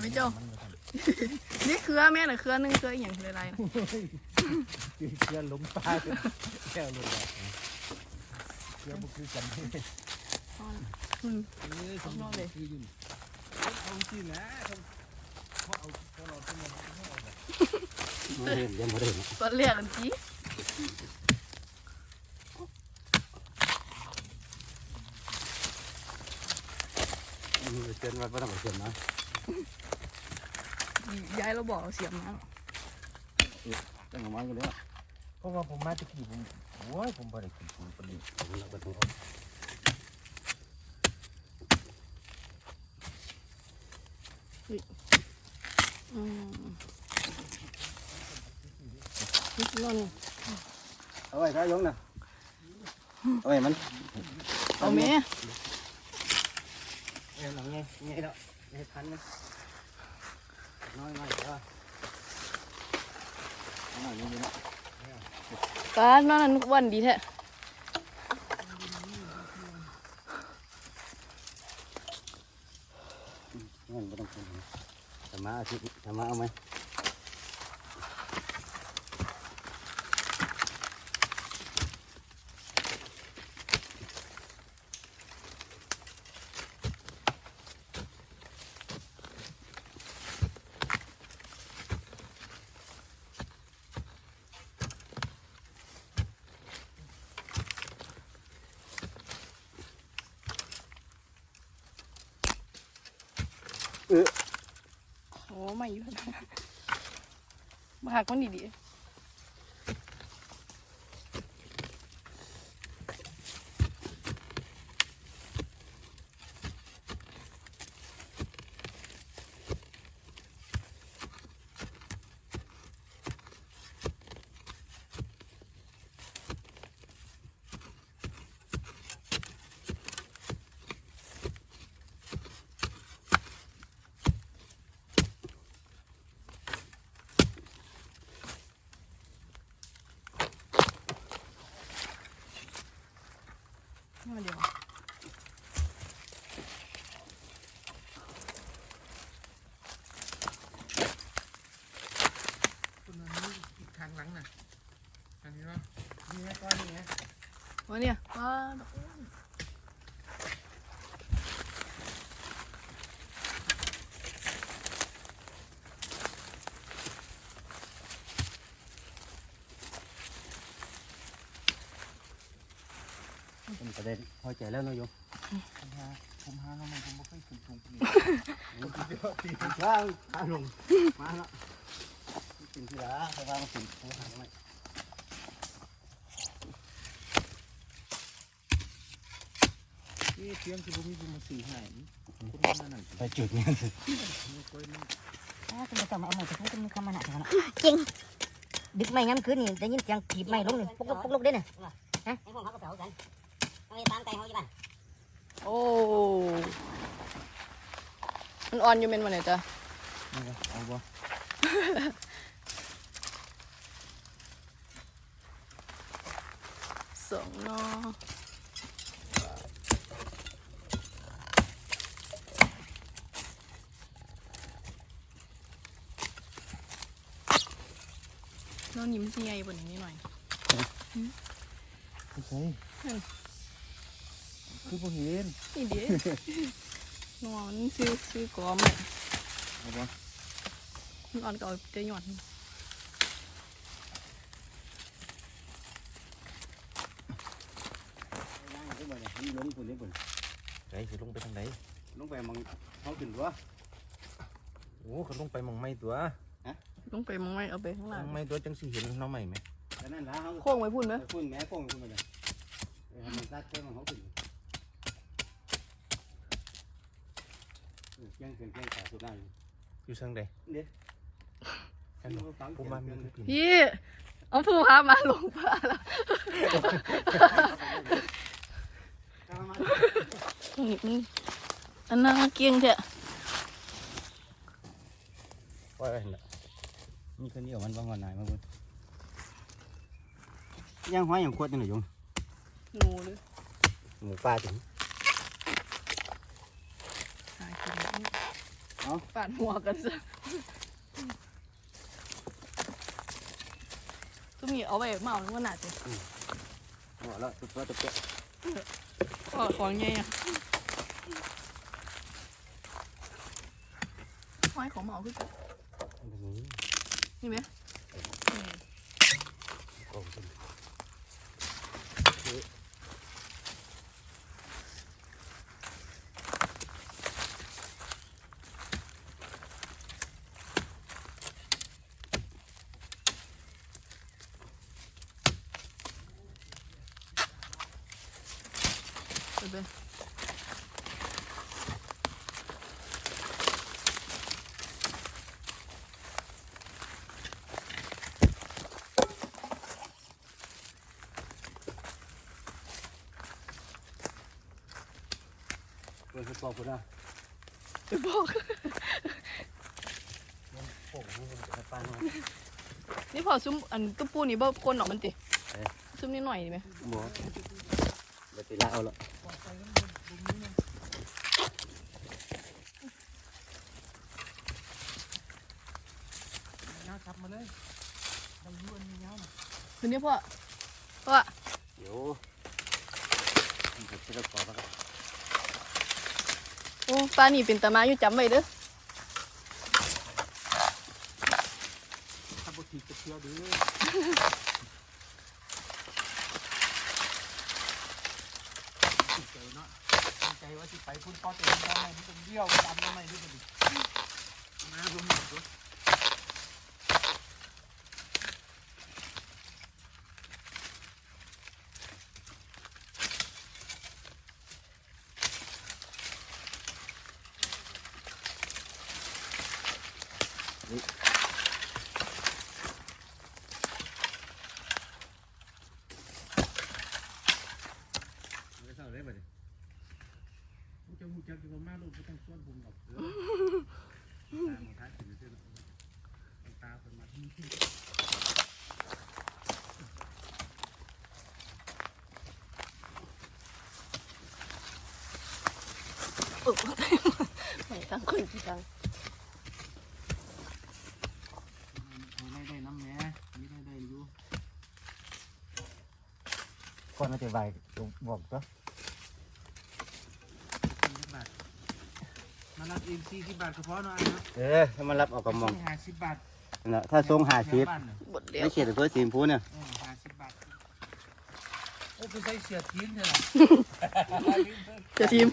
ไหมโจมันก็กันนี่เครือแม่หรือเครือหนึงเครืออหย่างไรไรนะเชื้อล้มตายแก้วเลยเชื้อมันคือกันอืมเอ้ยข้างนอกเลยคืออยู่เอาจริงนะเขาเอาเขาเราเป็นยังไงเขาเอาแบบำไม่เห็นยังไม่ได้เห็นตอนเรียกกันจีมีเตือนไว้ไม่ต้องไปเตือนนะ ย้ายเราบอกเอาเสียมมาตั้งเอาไว้กันแล้วเพราะว่าผมมาตะกี้ผมโอ้ยผมบ่ได้กินปูปลาดิบผมนักบันทึกอืมนี่นอนเอาไว้ข้ายงนะเอาไว้มันเอาแม่เอาหนังไงไงแล้ว ไงพันนะน้อยน้อยก็น้อยนี่นะป้านมานั่นวันดีแท้งั้นไม่ต้องพูดธรรมะอาทิตย์ธรรมะเอาไหม ใหม่อยู่มาหักมันดีดีมาเดี๋ยว คนนั้นอีกทางหลังน่ะอันนี้เนาะนี่ไงก้อนนี่ไง วันเนี่ยป้าเป็นประเด็นพอใจแล้วน้อยโยมผมหาผมหาแล้วมันผมไม่เคยขึ้นสูงปานนี้ว้าวขาลงมาแล้วกินที่ละสบายมากินหัวหางไหม เตรียมที่ผมมีมาสี่ให้คุณมานั่นไปจุดนี้นี่ก้าคุณม่ต้องมาเอาไม้ไปพูดคุณมีคำมันหนักนะจริงดึกไม้งั้นคืนนี่ได้ยินเสียงถีบไม้ลงนี่ปุ๊กลุกปุ๊กลุกเด้น่ะฮะไอ้พวกเขาก็เผากันเอาไปตามไก่เขาอยู่บ้านโอ้มันอ่อนอยู่เป็นวันไหนจ้ะนี่ก็เอาบ่สองนอ น้องยิ้มที่ใหญ่บนนี้หน่อยคือใช่คือผมเห็นนี่เดีนอนซื้อซื้อกอมเนี่ยเอาบ่นอนก็เอาเตยหยอดนี่ลงปุ่นนี่ปุ่นไอ้สิลงไปทางไหนลงไปมองเขาขึ้นตัวโอ้เขาลงไปหมองไม้ตัว ลงไปมองไม่เอาไปข้างหมล่างองไม้ตัวจังสิเห็นน้องใหม่ไหมแต่นั่นละเขาโค้งไว้พุ่นไหมพุ่นแม่โค้งขึ้นมาเลยทำมันซัดเจ้าของเขาขึ้นเกี้ยงเกี้ยงเกี้ยงขาสุดได้อยู่ทางใดเด็ดอันนี้ผมมามีคือผินพี่เอาผู้พามาหลงป่าแล้วนี่มันอันน่าเกียงเถอะว่าอะไรนะ มีคนนี้ออกมันบางวันไหนมาบุญย่างห้อยอย่างขวดนี่หน่อยยงหนูเลยหมูปลาถึงหากินเอ้าปาดหัวกันซะก็มีเอาไปเมาแล้วก็หนาจ้ะหัวแล้วตัวตัวเปียกก็ของไงอะห้อยของเมาขึ้น นี่ไหม เปิดปอกกูนะไปบอกโอ้โหมันจะปลาเนาะนี่พอซุ้มอันตุ้ปูนี่บ่คนออกมันติเอ๊ะซุ้มนิดหน่อยดีไหมบ่เดี๋ยวตีละเอาละยาวทับมาเลยดำล้วนยาวน่ะคืนนี้พ่อพ่อเดี๋ยวมันจะตีละปอกแล้วโอ้ปลานี่เป็นตามาอยู่จำไว้เด้อถ้าบุตรีจะเที่ยวดื้อติดใจเนาะตั้งใจว่าสิไปพุ่นป้อเต็มได้ไหมนี่ต้องเดี่ยวดำได้ไหมนี่เป็นดิมาลงหมดเลย ไม่เศร้าเลยบัดนี้ ผมจะหูจักอยู่ว่ามาลูกไม่ต้องชวนผมหรอกเออ ตามมาท้ายถึงเส้น เอา ตาเป็นมาที่ที่เออไม่ตั้งคนที่ตั้งไม่ได้น้ำแหน่ไม่ได้ได้อยู่ก่อนเราจะไหวบอกตัวสี่สิบบาทมารับเอ็มซีที่บาทเฉพาะเนาะไอ้เนาะเออถ้ามันรับเออกกระมองห้าสิบบาท นะถ้าทรงหาสิบบ้านน่ะบทเดียวไม่เขียนตัวสีชมพูเนี่ยเออห้าสิบบาทโอ้เป็นใส่เสียทีนเถอะล่ะเจะทีม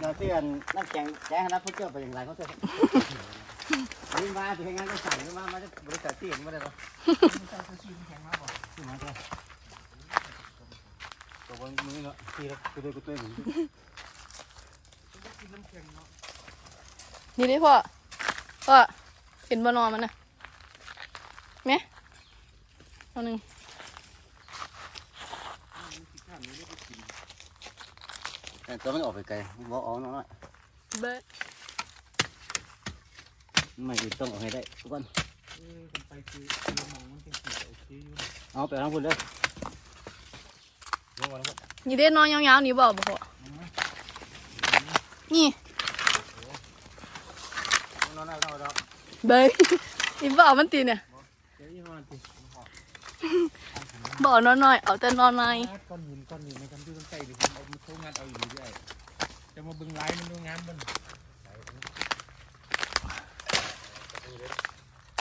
เราเตือนนักแข่งแจ้งนักผู้เจ้าไปอย่างไรเขาจะนี่มาถึงงานก็สั่งมามาจะบริษัทที่เห็นมาได้ปะไม่ใช่ตัวชีนแข็งมากบ่ที่มาจ้ะตัวบนมือเนาะที่เราตัวเดียวกับตัวหนึ่งต้องกินน้ำแข็งเนาะนี่ดิพ่อพ่อ เห็นบนนอนมันนะไหมเอาหนึ่งแต่ตัวมันออกไปไกลบอกออกน้อยเบ๊ะไม่อื่นต้องออกให้ได้ทุกคนเออกันไปคือคือมองมันเป็นสีโอเคอยู่เอาไปทางพุ่นเลยลงมาแล้วนี่เด้นอนยาวๆนี่บอกบ่พ่อนี่นอนได้นอนได้ เบ๊ะนี่บอกมันตีเนี่ยเดี๋ยวยี่ห้อติบอกนอนหน่อยเอาแต่นอนในก้อนหินก้อนหินในกันที่ต้องใส่ดิผมเอามาโชว์งานเอาอยู่ด้วยจะมาบึงไล่มันดูงานมัน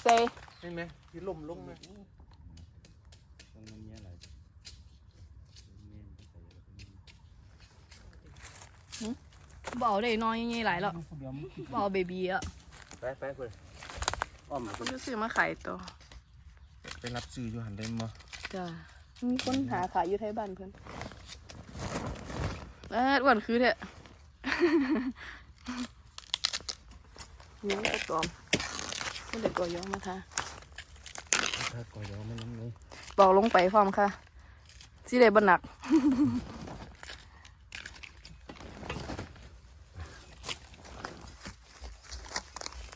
เซ่เห็นไหมที่ล่มลงไหมตรงนี้อะไรบอกได้นอนยังไงหลายแล้วคนเดียวมันบอกเบบีอะไปไปพุ่น อ้อมมาเขาจะซื้อมาขายตัวไปรับซื้ออยู่หันได้มั้ยจ้ามีคนหาขายอยู่ไทยบ้านเพื่อนเอออ้วนคือเถอะนี่ไอ้ตัวมก็เด็กตัวยองมาทาถ้าก่อยมันน้ำเลยบอกลงไปพร้อมค่ะสิได้บันหนัก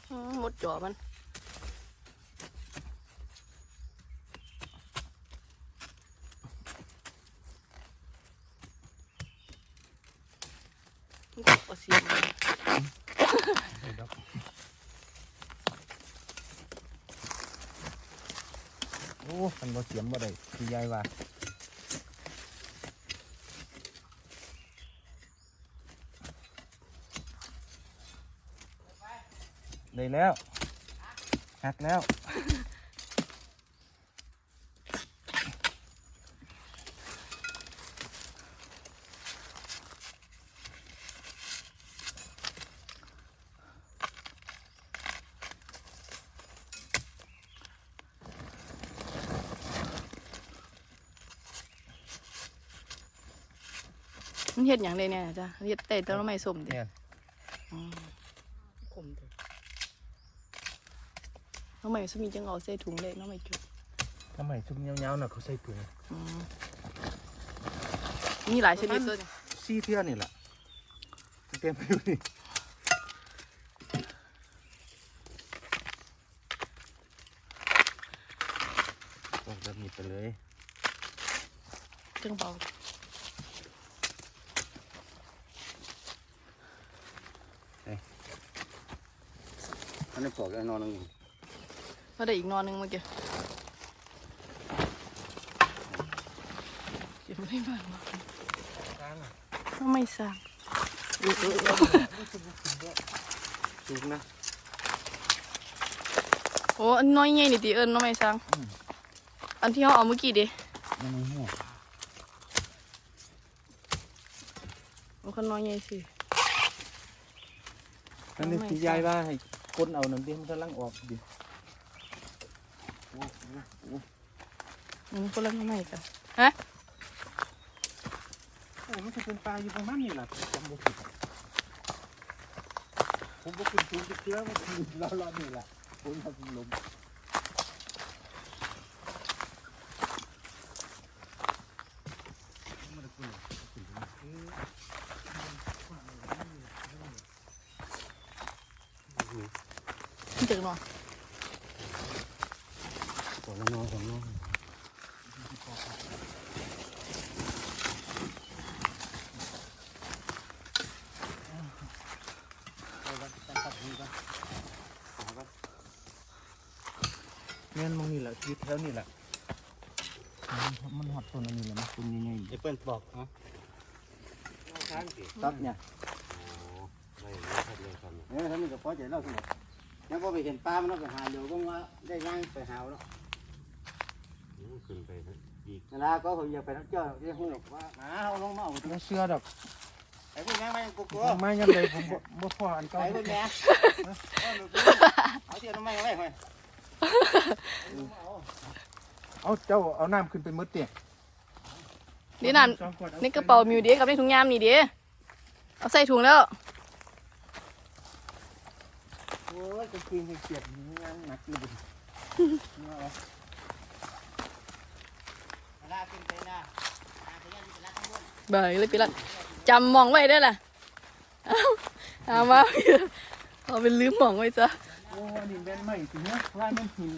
อืมหมดจอมัน ก็บ่เสียงโอ้มันบ่เสียมบ่ได้คือยายว่าได้แล้วหักแล้ว มันเฮ็ดหยังได้เนี่ยจ้ะเฮ็ดแต่ต้นไม้ส้มติเนี่ยอ๋อขมติน้องใหม่ส้มมีจังเอาใส่ถุงเลยน้องใหม่จุดทำไมชุบยาวๆน่ะเขาใส่ถุงอืมมีหลายชนิดเลยซี่เทื่อนี่แหละเต็มไปอยู่นี่ออกแบบนี้ไปเลยจังเบา อันนี้ปอกแล้วนอนนึงก็ได้อีกนอนหนึงเมื่อกี้เก็บไม่ได้บ้างวะน้องไม่สร้างสุกนะโอ้อันน้อยใหญ่นี่ติเอิญน้องไม่สร้างอันที่เขาเอาเมื่อกี้ดิมันมีหัวมันก็น้อยใหญ่สิ อันนี้ที่ยายว่าให้คนเอานั่นดิมันกำลังออกดิอืมคนละน้องใหม่กันโอ้มันจะเป็นปลาอยู่ประมาณนี้แหละจำบ่ผิดอะผมบ่ขึ้นสูงจะเชื่อว่าคือเราเรานี่แหละผมทำลม มันจึงนอน ปอกแล้วนอนผมนอนเอาไว้ตั้งตัดนี้ก่อนเอาไว้ แม่นมองนี่แหละอยู่แถวนี่แหละมันมันหอดต้นอันนี้แหละมันต้นใหญ่ไอ้เปิ้ลปอกเนาะๆข้างสิตัดเนี่ยไม่ไม่ทันเลยครับเออท่านนี่ก็พอใจเล่าทั้งหมดยังพอไปเห็นปลามันเนาะไปหาเดี๋ยวก็ว่าได้ย่างไปหาเอาเนาะขึ้นไปอีกนั่นละก็ผมอยากไปนักเจ้าที่หูว่าหาเอาลงมาเอาไปไม่เชื่อดอกไอ้พวกนี้มันกูกลัวไม่ยังไงผมบ่บ่พออันเก่าไอ้พวกนี้เอาเทียนทำไมเอาไว้ค่อย เอาเจ้าเอาน้ำขึ้นไปมืดเตี้ยนี่นั่นในกระเป๋ามิวเดียกับในถุงยามนี่เดียเอาใส่ถุงแล้วโอ้ยกางเกงเปียกงานหนักเลยลาขึ้นไปนะลาไปยันไปลาข้างบนเบยเลยพี่ละจำมองไว้ได้อล่ะ เอาเอามาเอาเป็นลืมมองไว้จ้ะ โอ้อันนี้แม่นใหม่สิเนี่ยว่าแม่นหิน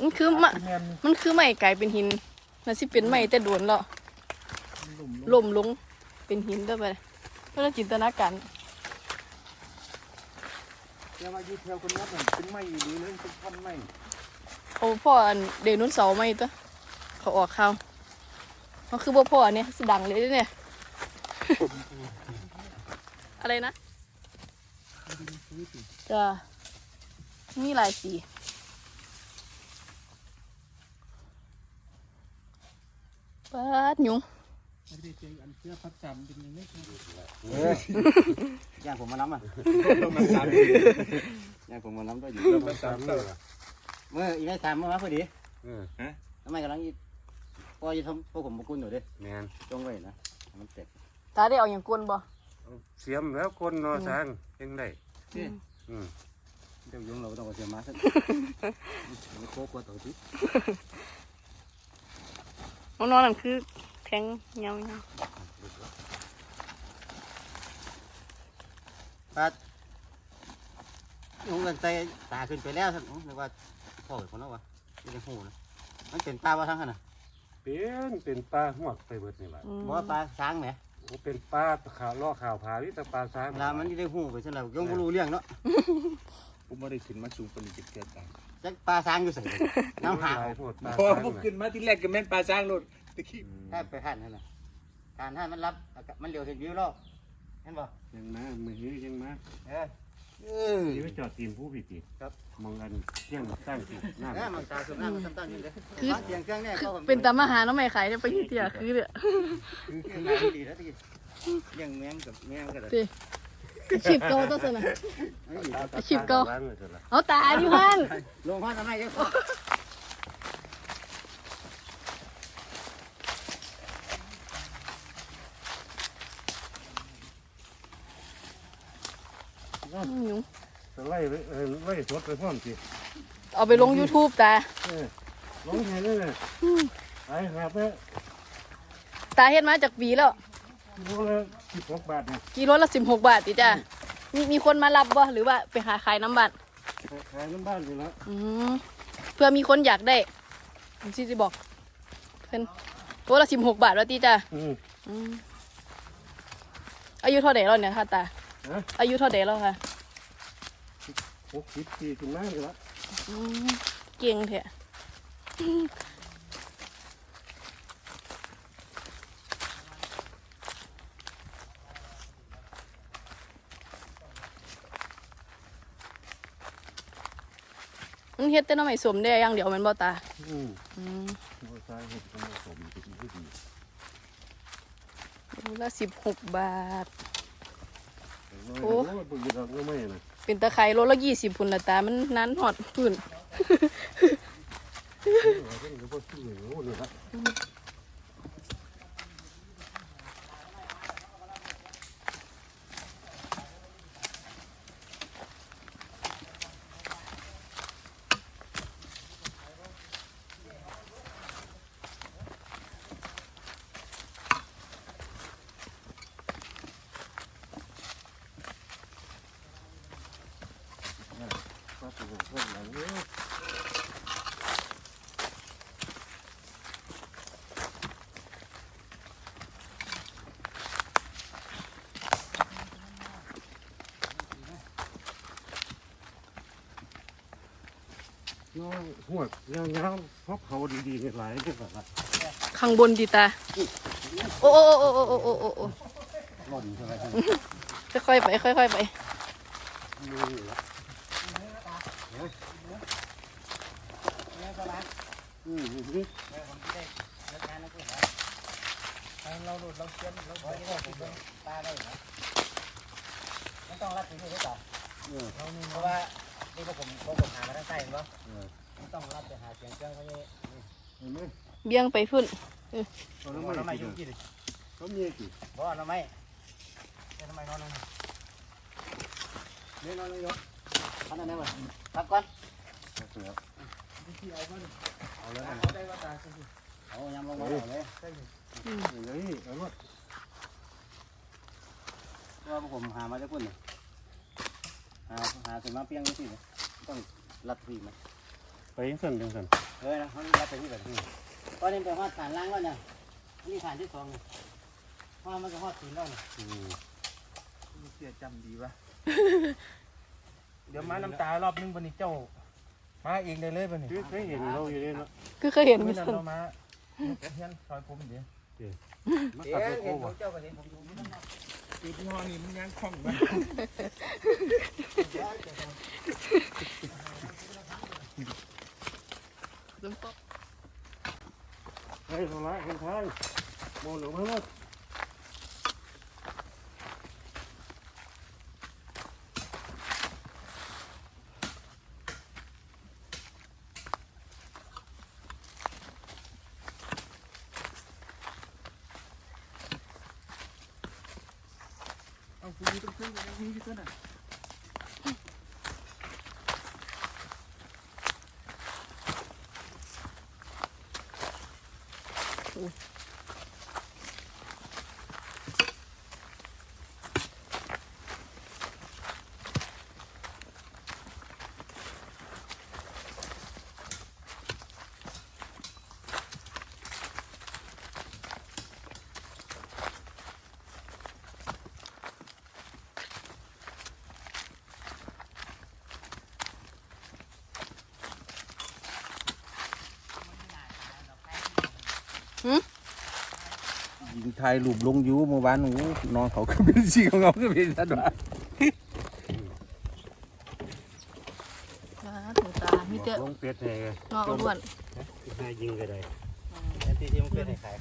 มันคือมะแม่นมันคือไม้กลายเป็นหินน่าสิเป็นไม้แต่โดนแล้วหลุมล่มลงเป็นหินได้ไปเพื่อจินตนาการเดี๋ยวมาอยู่แถวคนนี้มันเป็นไม้อยู่นี่เลยเป็นท่อนไม้เอาพ่ออันเดนุนเสาร์ไม่ตัวเขาออกข่าวมันคือบ่พ่ออันเนี่ยสิดังเลยเด้อเนี่ย อะไรนะ จ้า มีหลายสีปาดหยุงไม่ได้เจออันเสื้อพัดจำเป็นยังไงเออย่างผมมาน้ำอะมันจำย่างผมมาน้ำก็อยู่มันจำเลยเมื่ออีกได้สามเมื่อวานพอดีเออฮะทำไมกำลังอีพอจะทำพวกผมมากุ้นอยู่ดิแมนจงไว้นะมันเต็มตาได้เอาอย่างกวนบ่เสียมแล้วคนเนอสร้างเองได้อืมอืม เดี๋ยวยุงเราต้องเอาเสียมาสักไม่โคกว่าตัวที่น้องนอนนั่นคือแทงเงาเงาปัดยุงกันใจตาขึ้นไปแล้วท่านนึกว่าพ่อคนนั้นวะไม่ได้หูนะมันเป็นปลาว่าทั้งขนาดเป็นเป็นปลาหวกไปเบิดนี่แหละอืมบอกว่าปลาช้างไหมอโอ้เป็นปลาข่าวล่อข่าวผาวิตาปลาช้างเวลามันจะได้หูไปซะแล้วยังบ่รู้เรื่องเนาะ ผมไม่ได้ขึ้นมาสูงปานนี้จะเกิดกันจักปลาช้างอยู่ใส่น้ำหาหลายโพดปลาพอช้างผมน่ะขึ้นมาที่แรกก็แม่นปลาช้างโลดตะกี้แค่ไปหันนั่นน่ะการหันมันรับมันเร็วเห็นวิวแล้วเห็นบ่ยังมามือนี้ยังมาเออเออ ที่ไปจอดทีมผู้ผิดติครับ มองกันเที่ยงตั้งสิหน้าเออมันตาสุดน้ามันตั้งๆอยู่เลยคือเสียงเครื่องเนี่ยคือก็เป็นตามหาน้องใหม่ขายเนี่ยไปที่เตียคือเนี่ยคือเครื่องงานดีแล้วตะกี้เลี้ยงแมงกับแมงก็ได้ ก็ฉีบโตตัวสนะฉีบโตเอาตาดิพันลงห้างทำไมเจ้าจะไล่ไล่สดไปพร้อมสิเอาไปลง YouTube ต่ลงแค่นี้เลยไอ้ครับเนี่ยตาเห็นมาจากปีแล้ว โลละสิบหกบาทนะกิโลละสิบหกบาทติจ้ะมีมีคนมารับบ่หรือว่าไปหาขายน้ำบัตรขายน้ำบ้านอยู่แล้วอืมเพื่อมีคนอยากได้ผมสิจะบอกเพิ่นโลละสิบหกบาทว่าติจ้ะอืม อืมอายุเท่าเดแล้วเนี่ยค่ะตาฮะ อายุเท่าเดแล้วค่ะหกสิบสี่ถึงมากอยู่แล้วอืมเก่งแท้ มันเฮ็ดแต่น้ำไม่สมได้อย่างเดียวแมันบ่ตาอืมอืมโอ้ยใช่เห็ดก็เหมาะสมดีที่ดีโลละสิบหกบาทโอ้ยบุญเราก็ไม่นะเป็นตะไคร้โลละยี่สิบพุ่นละตา มันนั้นหอดพุ่นเราก็จะพูดชื่อโอ้นี่ละ หัวเาเงพรเขาดีๆหลายจังหวะข้างบนดีตา โอ้โอ้โอ้โอ้โอ้โอ้โอ้หค่อยๆไปค่อยๆไปเราดูดเราเชียนเราไม่ได้ดูตาได้เหรอมัต้องรัดถึงมือไว้ก่อเพราะว่า นี่พวกผมพวกผมหามาทั้งใต้เห็นปะมันต้องรับไปหาเสียงเครื่องเขาเนี่ยเห็นไหมเบี้ยงไปพุ่นเขาทำไม่ไมไม่ยุ่ยุ่งงกี่ดิเขามีกี่บ่ทำไมทำไมนอนลงนี่นอนลงยกทำอะไรวะพักก่อนเสือเอาเลยเอายำลงมาเอาเลยเฮ้ยเอาละว่าผมหามาจากคนเนี่ย หาหาถึงมาเพียงนี่สิต้องรับทีมาไปยังสั่นยังสั่นเออนะเขารับไปที่แบบนี้ตอนนี้ไปหอดฐานล่างแล้วเนี่ยนี่ฐานที่สองเนี่ยพอมันจะหอดตีนแล้วเนี่ยอืมเสียจำดีวะเดี๋ยวมาน้ำตารอบนึงบันนี้เจ้า มาเองได้เลยบันนี้คือเคยเห็นเราอยู่เลยเนาะคือเคยเห็นไม่มั้ยนั่นเรามาเฮียนซอยผมเดี๋ยวมาเห็ตัดนโคเห็น ติดยี่อนี้มันยังคล่องไหมเฮ้ยทำไรคนไทยมองหลงมาแล้ว ยิงไทยรูปลงอยูเมื่อวานโอ้โหน้องเขาก็เป็นสีของเขาก็เป็นสัตว์ว่าอ่าถึงตามีแต่ลงเป็ดให้งอกอ้วนให้ยิงก็ได้แทนที่ที่มันเป็นไข่ไข่